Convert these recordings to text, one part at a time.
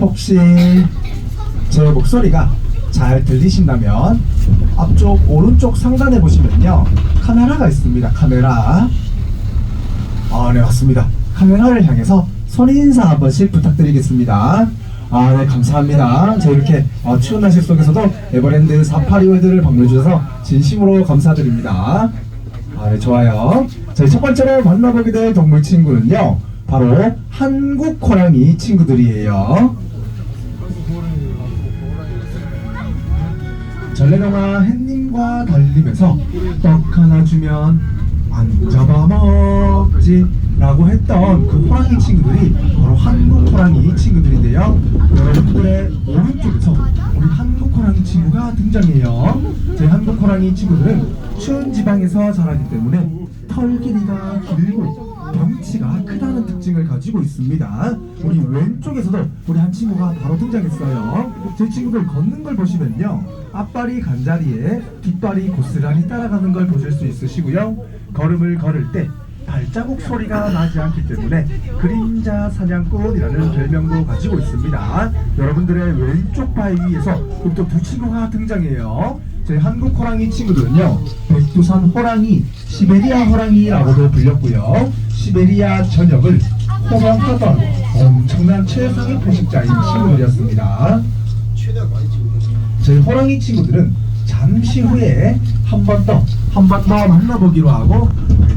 혹시 제 목소리가 잘 들리신다면 앞쪽 오른쪽 상단에 보시면요 카메라가 있습니다 카메라 아, 네, 맞습니다. 카메라를 향해서 손인사 한 번씩 부탁드리겠습니다. 아, 네, 감사합니다. 저 이렇게 어, 추운 날씨 속에서도 에버랜드 사파리 월드를 방문해주셔서 진심으로 감사드립니다. 아, 네, 좋아요. 저희 첫 번째로 만나보게 될 동물 친구는요, 바로 한국 호랑이 친구들이에요. 전래동화 햇님과 달리면서 떡 하나 주면 안 잡아먹지 라고 했던 그 호랑이 친구들이 바로 한국 호랑이 친구들인데요 여러분들의 오른쪽에서 우리 한국 호랑이 친구가 등장해요 저희 한국 호랑이 친구들은 추운 지방에서 자라기 때문에 털 길이가 길고 덩치가 크다는 특징을 가지고 있습니다. 우리 왼쪽에서도 우리 한 친구가 바로 등장했어요. 제 친구들 걷는 걸 보시면요. 앞발이 간자리에 뒷발이 고스란히 따라가는 걸 보실 수 있으시고요. 걸음을 걸을 때 발자국 소리가 나지 않기 때문에 그림자 사냥꾼이라는 별명도 가지고 있습니다. 여러분들의 왼쪽 바위 위에서 또 두 친구가 등장해요. 저희 한국 호랑이 친구들은요, 백두산 호랑이, 시베리아 호랑이라고도 불렸고요. 시베리아 전역을 호명하던 엄청난 최상의 포식자인 친구들이었습니다. 저희 호랑이 친구들은 잠시 후에 한 번 더, 한 번 더 만나보기로 하고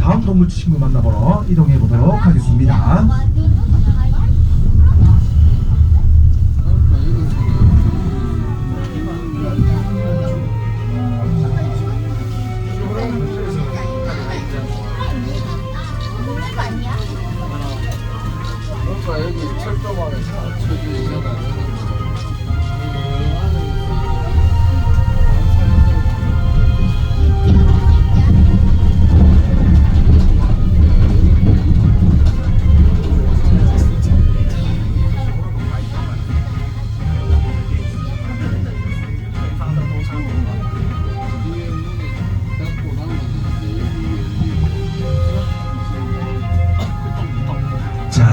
다음 동물 친구 만나보러 이동해 보도록 하겠습니다. 철도망에 저기 있잖아. 자,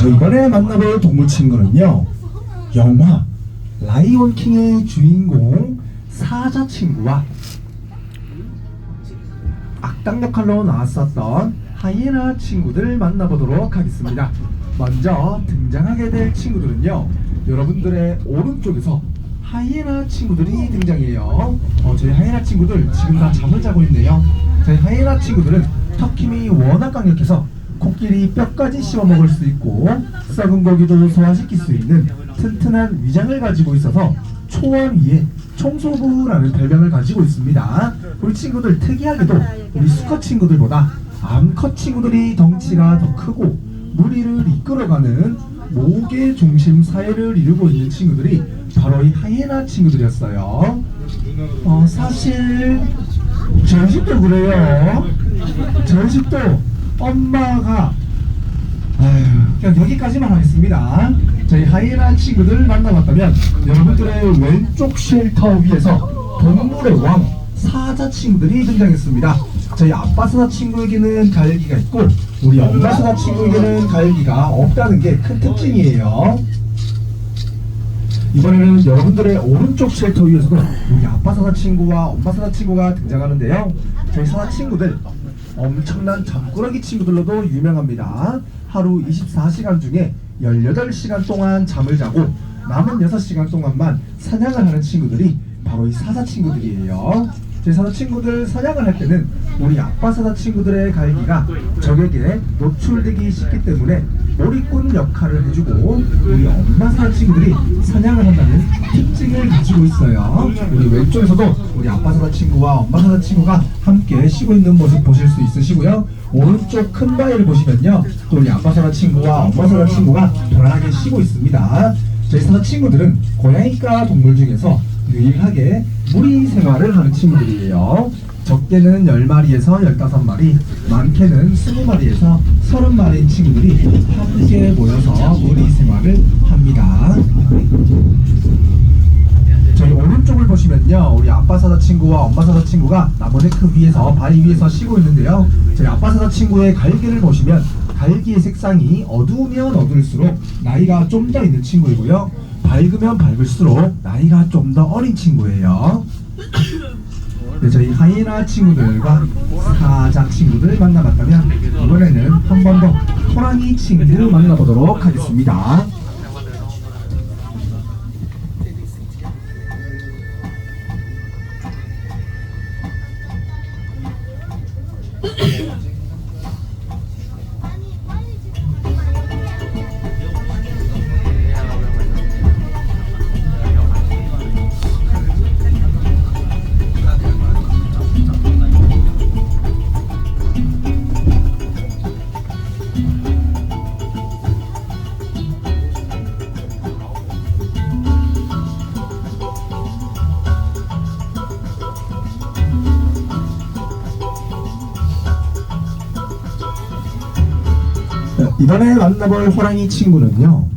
저 이번에 만나볼 동물 친구는요. 영화 라이온 킹의 주인공 사자 친구와 악당 역할로 나왔었던 하이에나 친구들 만나보도록 하겠습니다. 먼저 등장하게 될 친구들은요. 여러분들의 오른쪽에서 하이에나 친구들이 등장해요. 어, 저희 하이에나 친구들 지금 다 잠을 자고 있네요. 저희 하이에나 친구들은 턱힘이 워낙 강력해서 코끼리 뼈까지 씹어 먹을 수 있고 썩은 고기도 소화시킬 수 있는 튼튼한 위장을 가지고 있어서 초원 위에 청소부라는 별명을 가지고 있습니다. 우리 친구들 특이하게도 우리 수컷 친구들보다 암컷 친구들이 덩치가 더 크고 무리를 이끌어가는 목의 중심 사회를 이루고 있는 친구들이 바로 이 하이에나 친구들이었어요. 어, 사실 집도 그래요. 집도 엄마가 그냥 여기까지만 하겠습니다. 저희 하이에나 친구들 만나봤다면 여러분들의 왼쪽 쉘터 위에서 동물의 왕 사자 친구들이 등장했습니다. 저희 아빠 사자 친구에게는 갈기가 있고 우리 엄마 사자 친구에게는 갈기가 없다는 게 큰 특징이에요. 이번에는 여러분들의 오른쪽 쉘터 위에서도 우리 아빠 사자 친구와 엄마 사자 친구가 등장하는데요. 저희 사자 친구들 엄청난 잠꾸러기 친구들로도 유명합니다. 하루 24시간 중에 18시간 동안 잠을 자고 남은 6시간 동안만 사냥을 하는 친구들이 바로 이 사자 친구들이에요. 제 사자 친구들 사냥을 할 때는 우리 아빠 사자 친구들의 갈기가 적에게 노출되기 쉽기 때문에 몰입꾼 역할을 해주고 우리 엄마 사자 친구들이 사냥을 한다는 특징을 가지고 있어요. 우리 왼쪽에서도 우리 아빠 사자 친구와 엄마 사자 친구가 함께 쉬고 있는 모습 보실 수 있으시고요. 오른쪽 큰 바위를 보시면요. 또 우리 아빠 사자 친구와 엄마 사자 친구가 편안하게 쉬고 있습니다. 저희 사자 친구들은 고양이과 동물 중에서 유일하게 무리 생활을 하는 친구들이에요. 적게는 10마리에서 15마리, 많게는 20마리에서 30마리인 친구들이 함께 모여서 무리 생활을 합니다. 저희 오른쪽을 보시면요 우리 아빠 사자 친구와 엄마 사자 친구가 나무 네크 위에서 바위 위에서 쉬고 있는데요 저희 아빠 사자 친구의 갈기를 보시면 갈기의 색상이 어두우면 어두울수록 나이가 좀 더 있는 친구이고요. 밝으면 밝을수록 나이가 좀 더 어린 친구예요. 네, 저희 하이에나 친구들과 사자 친구들 만나봤다면 이번에는 한 번 더 호랑이 친구 만나보도록 하겠습니다. 이번에 만나볼 호랑이 친구는요.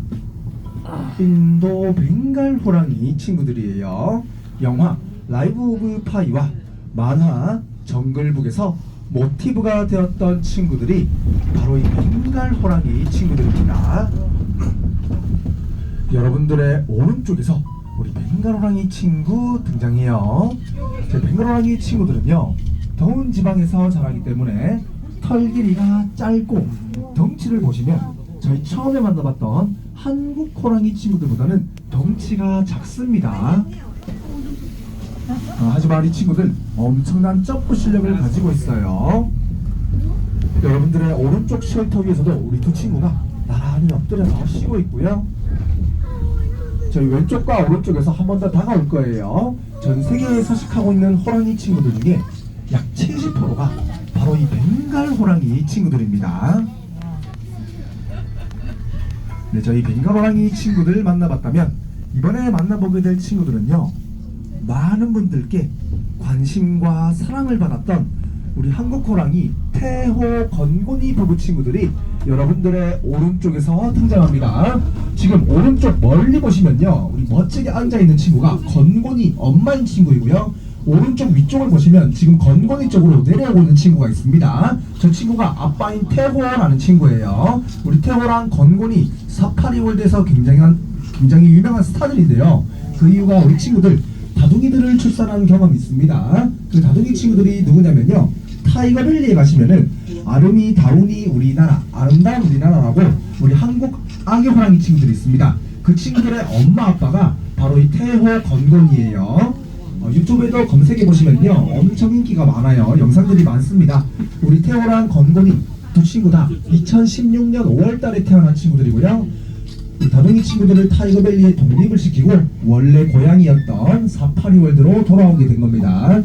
인도 벵갈 호랑이 친구들이에요. 영화 라이브 오브 파이와 만화 정글북에서 모티브가 되었던 친구들이 바로 이 벵갈 호랑이 친구들입니다. 여러분들의 오른쪽에서 우리 벵갈 호랑이 친구 등장해요. 제 벵갈 호랑이 친구들은요 더운 지방에서 자라기 때문에 털 길이가 짧고 덩치를 보시면 저희 처음에 만나봤던 한국 호랑이 친구들보다는 덩치가 작습니다. 어, 하지만 이 친구들 엄청난 점프 실력을 가지고 있어요. 여러분들의 오른쪽 쉘터 위에서도 우리 두 친구가 나란히 엎드려서 쉬고 있고요. 저희 왼쪽과 오른쪽에서 한 번 더 다가올 거예요. 전 세계에 서식하고 있는 호랑이 친구들 중에 약 70%가 이 벵갈 호랑이 친구들입니다. 네, 저희 벵갈 호랑이 친구들 만나봤다면 이번에 만나보게 될 친구들은요. 많은 분들께 관심과 사랑을 받았던 우리 한국 호랑이 태호 건곤이 부부 친구들이 여러분들의 오른쪽에서 등장합니다. 지금 오른쪽 멀리 보시면요. 우리 멋지게 앉아 있는 친구가 건곤이 엄마인 친구이고요. 오른쪽 위쪽을 보시면 지금 건곤이 쪽으로 내려오고 있는 친구가 있습니다. 저 친구가 아빠인 태호라는 친구예요. 우리 태호랑 건곤이 사파리 월드에서 굉장히, 굉장히 유명한 스타들인데요. 그 이유가 우리 친구들 다둥이들을 출산한 경험이 있습니다. 그 다둥이 친구들이 누구냐면요. 타이거밸리에 가시면은 아름이 다운이 우리나라 아름다운 우리나라라고 우리 한국 아기 호랑이 친구들이 있습니다. 그 친구들의 엄마 아빠가 바로 이 태호 건건이에요. 어, 유튜브에도 검색해 보시면요 엄청 인기가 많아요. 영상들이 많습니다. 우리 태호랑 건건이 두 친구 다 2016년 5월달에 태어난 친구들이고요. 이 다둥이 친구들을 타이거밸리에 독립을 시키고 원래 고향이었던 사파리 월드로 돌아오게 된 겁니다.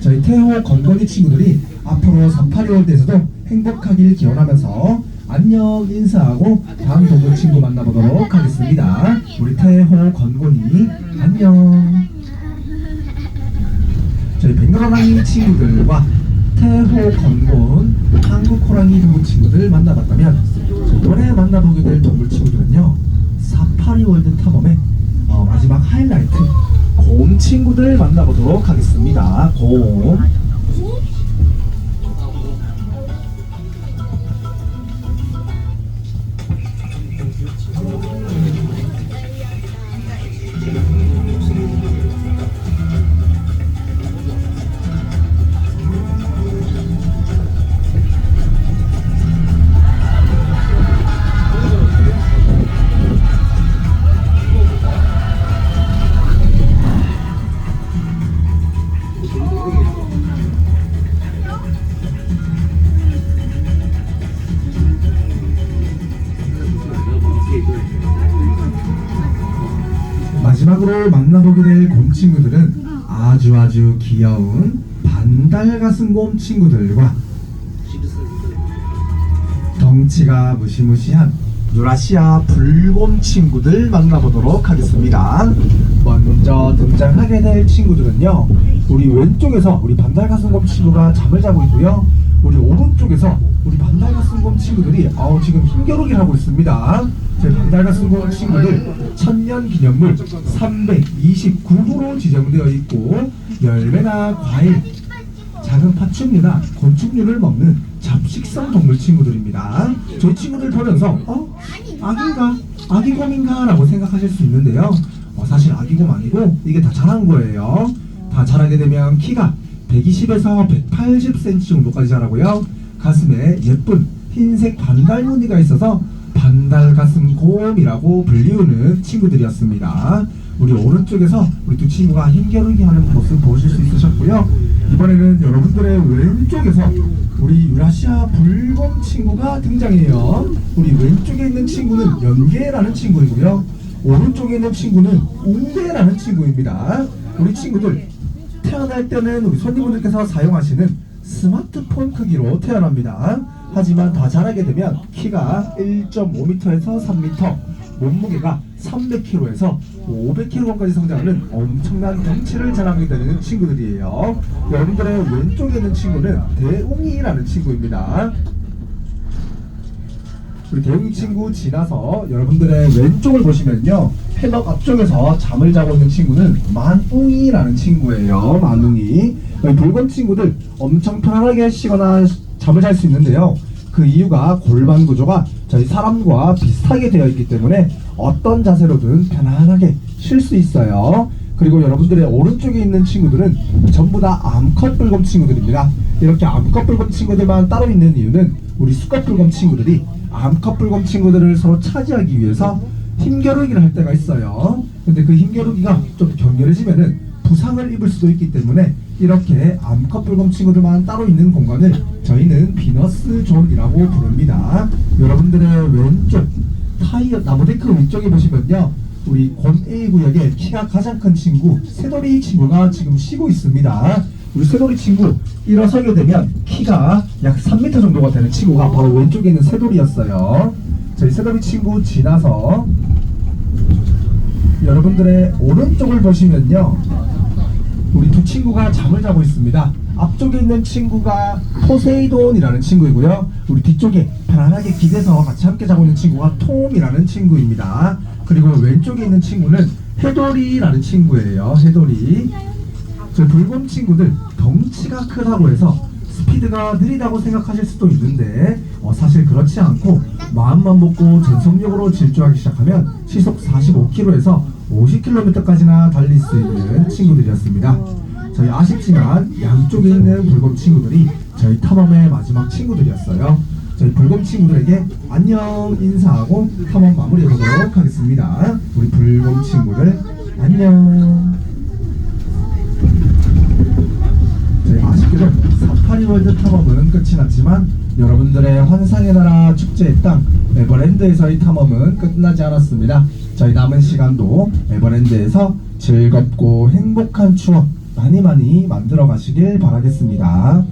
저희 태호 건건이 친구들이 앞으로 사파리 월드에서도 행복하길 기원하면서 안녕 인사하고 다음 동물 친구 만나보도록 하겠습니다. 우리 태호 건곤이 안녕. 저희 벵갈호랑이 친구들과 태호 건곤 한국 호랑이 동물 친구들 만나봤다면 이번에 만나보게 될 동물 친구들은요 사파리 월드 탐험의 어, 마지막 하이라이트 곰 친구들 만나보도록 하겠습니다. 곰. 마지막으로 만나보게 될 곰 친구들은 아주 아주 귀여운 반달가슴곰 친구들과 덩치가 무시무시한 유라시아 불곰 친구들 만나보도록 하겠습니다. 먼저 등장하게 될 친구들은요. 우리 왼쪽에서 우리 반달가슴곰 친구가 잠을 자고 있고요. 우리 오른쪽에서 우리 반달가슴곰 친구들이 어, 지금 힘겨루기를 하고 있습니다. 제 반달가슴곰 친구들 천년 기념물 329호로 지정되어 있고 열매나 과일 작은 파충류나 곤충류를 먹는 잡식성 동물 친구들입니다. 저희 친구들 보면서 어? 아기인가? 아기곰인가? 라고 생각하실 수 있는데요. 어, 사실 아기곰 아니고 이게 다 자란 거예요. 다 자라게 되면 키가 120에서 180cm 정도까지 자라고요. 가슴에 예쁜 흰색 반달 무늬가 있어서 반달 가슴 곰이라고 불리우는 친구들이었습니다. 우리 오른쪽에서 우리 두 친구가 힘겨루기 하는 모습 보실 수 있으셨고요. 이번에는 여러분들의 왼쪽에서 우리 유라시아 불곰 친구가 등장해요. 우리 왼쪽에 있는 친구는 연계라는 친구이고요. 오른쪽에 있는 친구는 웅대라는 친구입니다. 우리 친구들 태어날 때는 우리 손님분들께서 사용하시는 스마트폰 크기로 태어납니다. 하지만 다 자라게 되면 키가 1.5m에서 3m, 몸무게가 300kg에서 500kg까지 성장하는 엄청난 덩치를 자랑하게 되는 친구들이에요. 여러분들의 왼쪽에 있는 친구는 대웅이라는 친구입니다. 우리 대웅이 친구 지나서 여러분들의 왼쪽을 보시면요 해먹 앞쪽에서 잠을 자고 있는 친구는 만웅이라는 친구예요 만웅이 붉은 친구들 엄청 편안하게 쉬거나 잠을 잘 수 있는데요 그 이유가 골반 구조가 저희 사람과 비슷하게 되어 있기 때문에 어떤 자세로든 편안하게 쉴 수 있어요 그리고 여러분들의 오른쪽에 있는 친구들은 전부 다 암컷 불검 친구들입니다. 이렇게 암컷 불검 친구들만 따로 있는 이유는 우리 수컷 불검 친구들이 암컷 불검 친구들을 서로 차지하기 위해서 힘겨루기를 할 때가 있어요. 근데 그 힘겨루기가 좀 격렬해지면은 부상을 입을 수도 있기 때문에 이렇게 암컷 불검 친구들만 따로 있는 공간을 저희는 비너스 존이라고 부릅니다. 여러분들의 왼쪽 타이어 나무 데크 위쪽에 보시면요. 우리 권 A 구역에 키가 가장 큰 친구 새돌이 친구가 지금 쉬고 있습니다. 우리 새돌이 친구 일어서게 되면 키가 약 3m 정도가 되는 친구가 바로 왼쪽에 있는 새돌이였어요. 저희 새돌이 친구 지나서 여러분들의 오른쪽을 보시면요. 우리 두 친구가 잠을 자고 있습니다. 앞쪽에 있는 친구가 포세이돈이라는 친구이고요. 우리 뒤쪽에 편안하게 기대서 같이 함께 자고 있는 친구가 톰이라는 친구입니다. 그리고 왼쪽에 있는 친구는 해돌이라는 친구예요. 해돌이. 저 붉은 친구들 덩치가 크다고 해서 스피드가 느리다고 생각하실 수도 있는데 어, 사실 그렇지 않고 마음만 먹고 전속력으로 질주하기 시작하면 시속 45km에서 50km까지나 달릴 수 있는 친구들이었습니다. 저희 아쉽지만 양쪽에 있는 불곰 친구들이 저희 탐험의 마지막 친구들이었어요. 저희 불곰 친구들에게 안녕 인사하고 탐험 마무리해 보도록 하겠습니다. 우리 불곰 친구들 안녕. 저희 아쉽게도 사파리 월드 탐험은 끝이 났지만 여러분들의 환상의 나라 축제의 땅 에버랜드에서의 탐험은 끝나지 않았습니다. 저희 남은 시간도 에버랜드에서 즐겁고 행복한 추억 많이 많이 만들어 가시길 바라겠습니다.